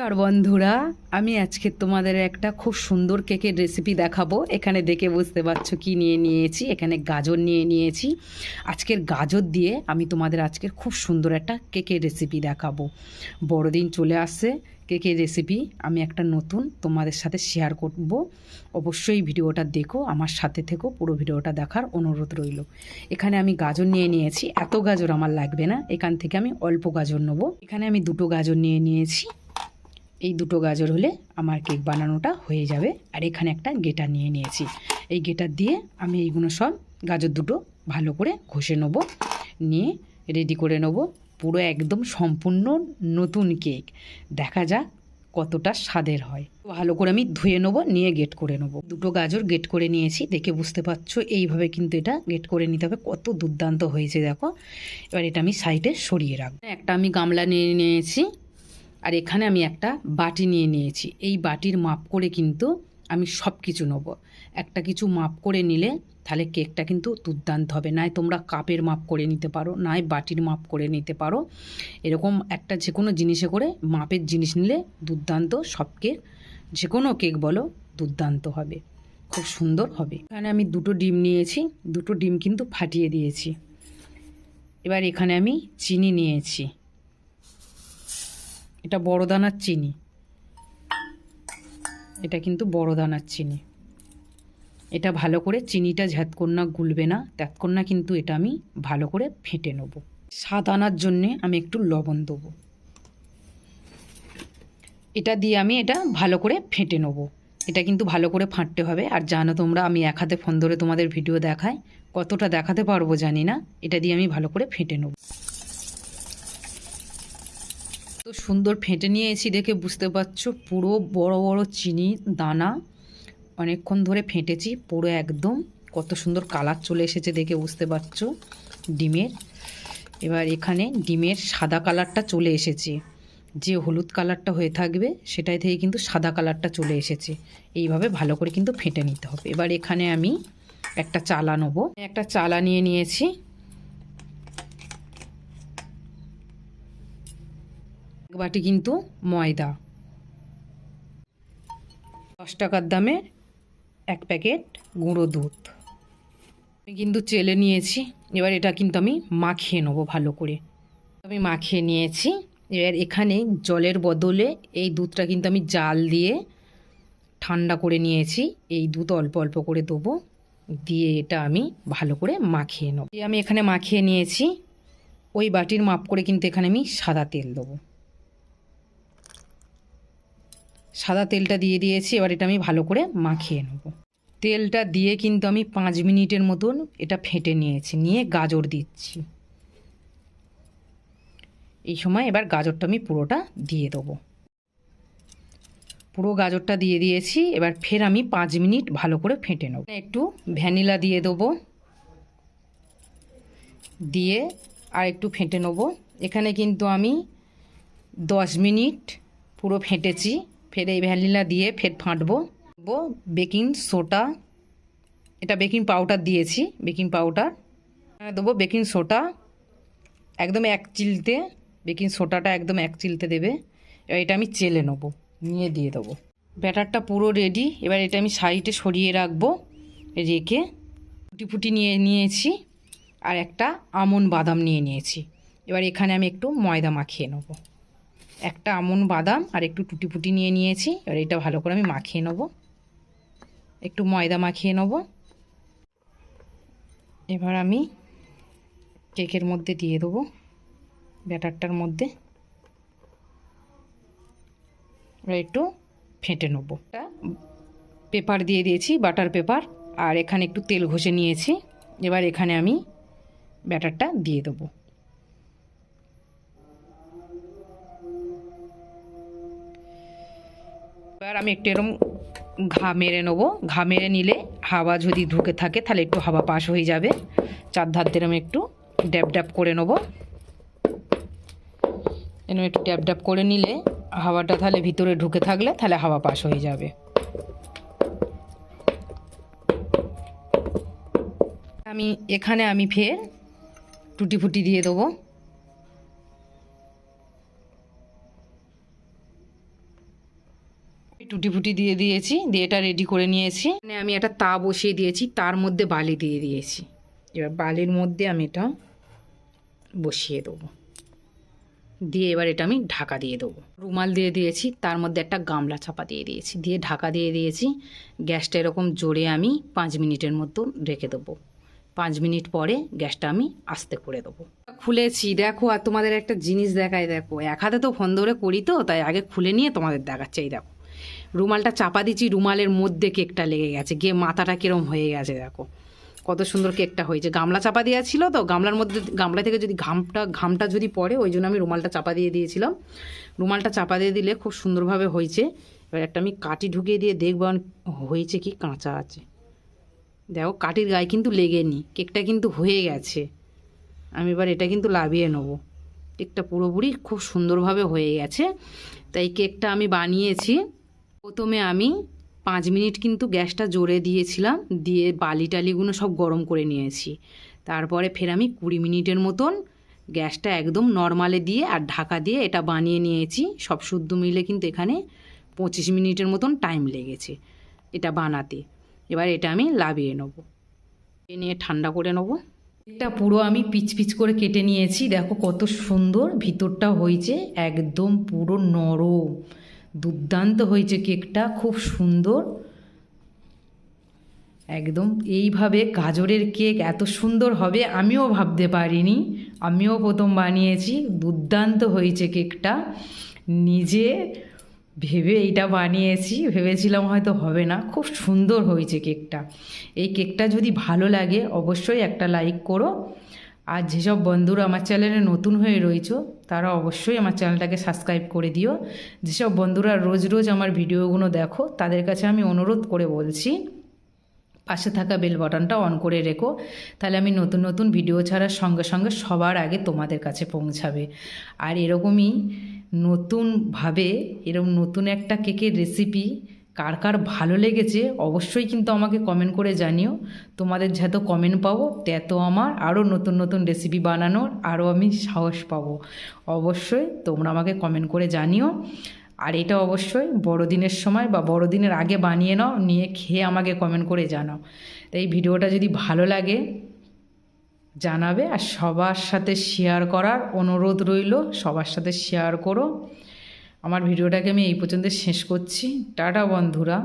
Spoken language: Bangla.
নমস্কার বন্ধুরা, আমি আজকে তোমাদের একটা খুব সুন্দর কেকের রেসিপি দেখাবো। এখানে দেখে বুঝতে পারছ কি নিয়ে নিয়েছি, এখানে গাজর নিয়ে নিয়েছি। আজকের গাজর দিয়ে আমি তোমাদের আজকের খুব সুন্দর একটা কেকের রেসিপি দেখাবো। বড়দিন চলে আসছে, কেকের রেসিপি আমি একটা নতুন তোমাদের সাথে শেয়ার করব। অবশ্যই ভিডিওটা দেখো, আমার সাথে থেকো, পুরো ভিডিওটা দেখার অনুরোধ রইল। এখানে আমি গাজর নিয়ে নিয়েছি, এত গাজর আমার লাগবে না, এখান থেকে আমি অল্প গাজর নেব। এখানে আমি দুটো গাজর নিয়ে নিয়েছি। এই দুটো গাজর হলে আমার কেক বানানোটা হয়ে যাবে। আর এখানে একটা গেটার নিয়ে নিয়েছি। এই গেটার দিয়ে আমি এইগুলো সব গাজর দুটো ভালো করে ঘষে নেব, নিয়ে রেডি করে নেব। পুরো একদম সম্পূর্ণ নতুন কেক। দেখা যাক কতটা স্বাদের হয়। ভালো করে আমি ধুয়ে নেব, নিয়ে গেট করে নেব। দুটো গাজর গেট করে নিয়েছি, দেখে বুঝতে পারছ এইভাবে কিন্তু এটা গেট করে নিতে হবে। কত দুর্দান্ত হয়েছে, দেখো। এবার এটা আমি সাইডে সরিয়ে রাখব। একটা আমি গামলা নিয়ে নিয়েছি। আর এখানে আমি একটা বাটি নিয়ে নিয়েছি। এই বাটির মাপ করে কিন্তু আমি সব কিছু নেব। একটা কিছু মাপ করে নিলে তাহলে কেকটা কিন্তু দুর্দান্ত হবে। নয় তোমরা কাপের মাপ করে নিতে পারো নয় বাটির মাপ করে নিতে পারো। এরকম একটা যে কোনো জিনিসে করে মাপের জিনিস নিলে দুর্দান্ত, সব কেক যে কোনো কেক বলো, দুর্দান্ত হবে। খুব সুন্দর হবে। এখানে আমি দুটো ডিম নিয়েছি, দুটো ডিম কিন্তু ফাটিয়ে দিয়েছি। এবার এখানে আমি চিনি নিয়েছি। এটা বড় দানার চিনি। এটা কিন্তু বড় দানার চিনি। এটা ভালো করে চিনিটা ঝ্যাতকন না গুলবে না তৎক্ষণ না কিন্তু এটা আমি ভালো করে ফেটে নেব। স্বাদ আনার জন্যে আমি একটু লবণ দেবো। এটা দিয়ে আমি এটা ভালো করে ফেটে নেব। এটা কিন্তু ভালো করে ফাটতে হবে। আর জানো তোমরা, আমি এক হাতে ফোন ধরে তোমাদের ভিডিও দেখাই। কতটা দেখাতে পারব জানি না। এটা দিয়ে আমি ভালো করে ফেটে নেব। তো সুন্দর ফেটে নিয়েছি দেখে বুঝতে পারছ, পুরো বড় বড় চিনি দানা অনেকক্ষণ ধরে ফেটেছি, পুরো একদম। কত সুন্দর কালার চলে এসেছে দেখে বুঝতে পারছ ডিমের। এবার এখানে ডিমের সাদা কালারটা চলে এসেছে। যে হলুদ কালারটা হয়ে থাকবে, সেটাই থেকে কিন্তু সাদা কালারটা চলে এসেছে। এইভাবে ভালো করে কিন্তু ফেটে নিতে হবে। এবার এখানে আমি একটা চালা নেব। একটা চালা নিয়ে নিয়েছি। এক বাটি কিন্তু ময়দা। দশ টাকার দামে এক প্যাকেট গুঁড়ো দুধ। আমি কিন্তু চেলে নিয়েছি, এবার এটা কিন্তু আমি মাখিয়ে নেব ভালো করে। আমি মাখিয়ে নিয়েছি, এবার এখানে জলের বদলে এই দুধটা কিন্তু আমি জাল দিয়ে ঠান্ডা করে নিয়েছি। এই দুধ অল্প অল্প করে দেবো, দিয়ে এটা আমি ভালো করে মাখিয়ে নেব। আমি এখানে মাখিয়ে নিয়েছি, ওই বাটির মাপ করে কিন্তু এখানে আমি সাদা তেল দেবো। সাদা তেলটা দিয়ে দিয়েছি, এবার এটা আমি ভালো করে মাখিয়ে নেব। তেলটা দিয়ে কিন্তু আমি পাঁচ মিনিটের মতন এটা ফেটে নিয়েছি, নিয়ে গাজর দিচ্ছি। এই সময় এবার গাজরটা আমি পুরোটা দিয়ে দেবো। পুরো গাজরটা দিয়ে দিয়েছি, এবার ফের আমি পাঁচ মিনিট ভালো করে ফেটে নেব। একটু ভ্যানিলা দিয়ে দেবো। দিয়ে আর একটু ফেটে নেব। এখানে কিন্তু আমি দশ মিনিট পুরো ফেটেছি। ফের এই ভ্যানিলা দিয়ে ফের ফাটবো। Baking soda. এটা বেকিং পাউডার দিয়েছি, বেকিং পাউডার। দেবো বেকিং সোডা। একদম এক চিলতে, বেকিং সোডাটা একদম এক চিলতে দেবে। এবার এটা আমি চেলে নেব, নিয়ে দিয়ে দেবো। ব্যাটারটা পুরো রেডি। এবার এটা আমি সাইডে সরিয়ে রাখব, রেখে ফুটি ফুটি নিয়ে নিয়েছি, আর একটা আমন বাদাম নিয়ে নিয়েছি। এবার এখানে আমি একটু ময়দা মাখিয়ে নেব। একটা আমন বাদাম আর একটু টুটি ফুটি নিয়ে নিয়েছি। এবার এটা ভালো করে আমি মাখিয়ে নেব। একটু ময়দা মাখিয়ে নেব। এবার আমি কেকের মধ্যে দিয়ে দেবো, ব্যাটারটার মধ্যে। একটু ফেটে নেব। পেপার দিয়ে দিয়েছি, বাটার পেপার, আর এখানে একটু তেল ঘষে নিয়েছি। এবার এখানে আমি ব্যাটারটা দিয়ে দেবো। এবার আমি একটু এরকম ঘা মেরে নেব। ঘা মেরে নিলে হাওয়া যদি ঢুকে থাকে, তাহলে একটু হাওয়া পাস হয়ে যাবে। চার ধার দিয়ে আমি একটু ড্যাব ড্যাব করে নেব। এরকম একটু ড্যাব ড্যাব করে নিলে হাওয়াটা তাহলে ভিতরে ঢুকে থাকলে তাহলে হাওয়া পাস হয়ে যাবে। আমি এখানে আমি ফের টুটি ফুটি দিয়ে দেবো। টুটি ফুটি দিয়ে দিয়েছি, দিয়ে এটা রেডি করে নিয়েছি। মানে আমি একটা তা বসিয়ে দিয়েছি, তার মধ্যে বালি দিয়ে দিয়েছি। এবার বালির মধ্যে আমি এটা বসিয়ে দেবো। দিয়ে এবার এটা আমি ঢাকা দিয়ে দেবো। রুমাল দিয়ে দিয়েছি, তার মধ্যে একটা গামলা চাপা দিয়ে দিয়েছি। দিয়ে ঢাকা দিয়ে দিয়েছি, গ্যাসটা এরকম জোরে আমি পাঁচ মিনিটের মতো রেখে দেবো। পাঁচ মিনিট পরে গ্যাসটা আমি আস্তে করে দেবো। খুলেছি, দেখো, আর তোমাদের একটা জিনিস দেখায় দেখো। এক হাতে তো ফোন ধরে করি তো, তাই আগে খুলে নিয়ে তোমাদের দেখাচ্ছে, এই দেখো। রুমালটা চাপা দিচ্ছি রুমালের মধ্যে কেকটা লেগে গেছে। গিয়ে মাথাটা কিরম হয়ে গেছে দেখো। কত সুন্দর কেকটা হয়েছে। গামলা চাপা দেওয়া ছিল তো, গামলার মধ্যে গামলা থেকে যদি ঘামটা ঘামটা যদি পড়ে, ওই জন্য আমি রুমালটা চাপা দিয়ে দিয়েছিলাম। রুমালটা চাপা দিয়ে দিলে খুব সুন্দরভাবে হয়েছে। এবার একটা আমি কাটি ঢুকিয়ে দিয়ে দেখব হয়েছে কি কাঁচা আছে। দেখো, কাঠির গায়ে কিন্তু লেগেনি, কেকটা কিন্তু হয়ে গেছে। আমি এবার এটা কিন্তু লাভিয়ে নেব। কেকটা পুরোপুরি খুব সুন্দরভাবে হয়ে গেছে। তাই কেকটা আমি বানিয়েছি। প্রথমে আমি পাঁচ মিনিট কিন্তু গ্যাসটা জোরে দিয়েছিলাম, দিয়ে বালি টালিগুলো সব গরম করে নিয়েছি। তারপরে ফের আমি কুড়ি মিনিটের মতন গ্যাসটা একদম নর্মালে দিয়ে আর ঢাকা দিয়ে এটা বানিয়ে নিয়েছি। সব শুদ্ধ মিলে কিন্তু এখানে পঁচিশ মিনিটের মতন টাইম লেগেছে এটা বানাতে। এবার এটা আমি লাভিয়ে নেব। এ নিয়ে ঠান্ডা করে নেব। এটা পুরো আমি পিচ পিচ করে কেটে নিয়েছি। দেখো কত সুন্দর ভিতরটা হয়েছে, একদম পুরো নরম। দুর্দান্ত হয়েছে কেকটা, খুব সুন্দর। একদম এইভাবে গাজরের কেক এত সুন্দর হবে আমিও ভাবতে পারিনি। আমিও প্রথম বানিয়েছি, দুর্দান্ত হয়েছে কেকটা। নিজে ভেবে এইটা বানিয়েছি, ভেবেছিলাম হয়তো হবে না। খুব সুন্দর হয়েছে কেকটা। এই কেকটা যদি ভালো লাগে অবশ্যই একটা লাইক করো। আর যেসব বন্ধুরা আমার চ্যানেলে নতুন হয়ে রয়েছো, তারা অবশ্যই আমার চ্যানেলটাকে সাবস্ক্রাইব করে দিও। যেসব বন্ধুরা রোজ রোজ আমার ভিডিওগুলো দেখো, তাদের কাছে আমি অনুরোধ করে বলছি, পাশে থাকা বেল বাটনটা অন করে রেখো, তাহলে আমি নতুন নতুন ভিডিও ছাড়ার সঙ্গে সঙ্গে সবার আগে তোমাদের কাছে পৌঁছাবে। আর এরকমই নতুনভাবে এরকম নতুন একটা কেকের রেসিপি কার কার ভালো লেগেছে অবশ্যই কিন্তু আমাকে কমেন্ট করে জানিও। তোমাদের যত কমেন্ট পাবো, তত আমার আরও নতুন নতুন রেসিপি বানানোর আরও আমি সাহস পাবো। অবশ্যই তোমরা আমাকে কমেন্ট করে জানিও। আর এটা অবশ্যই বড়দিনের সময় বা বড়দিনের আগে বানিয়ে নাও, নিয়ে খেয়ে আমাকে কমেন্ট করে জানাও। তাই এই ভিডিওটা যদি ভালো লাগে, জানাবে আর সবার সাথে শেয়ার করার অনুরোধ রইল, সবার সাথে শেয়ার করো। আমার ভিডিওটাকে আমি এই পর্যন্ত শেষ করছি। টাটা বন্ধুরা।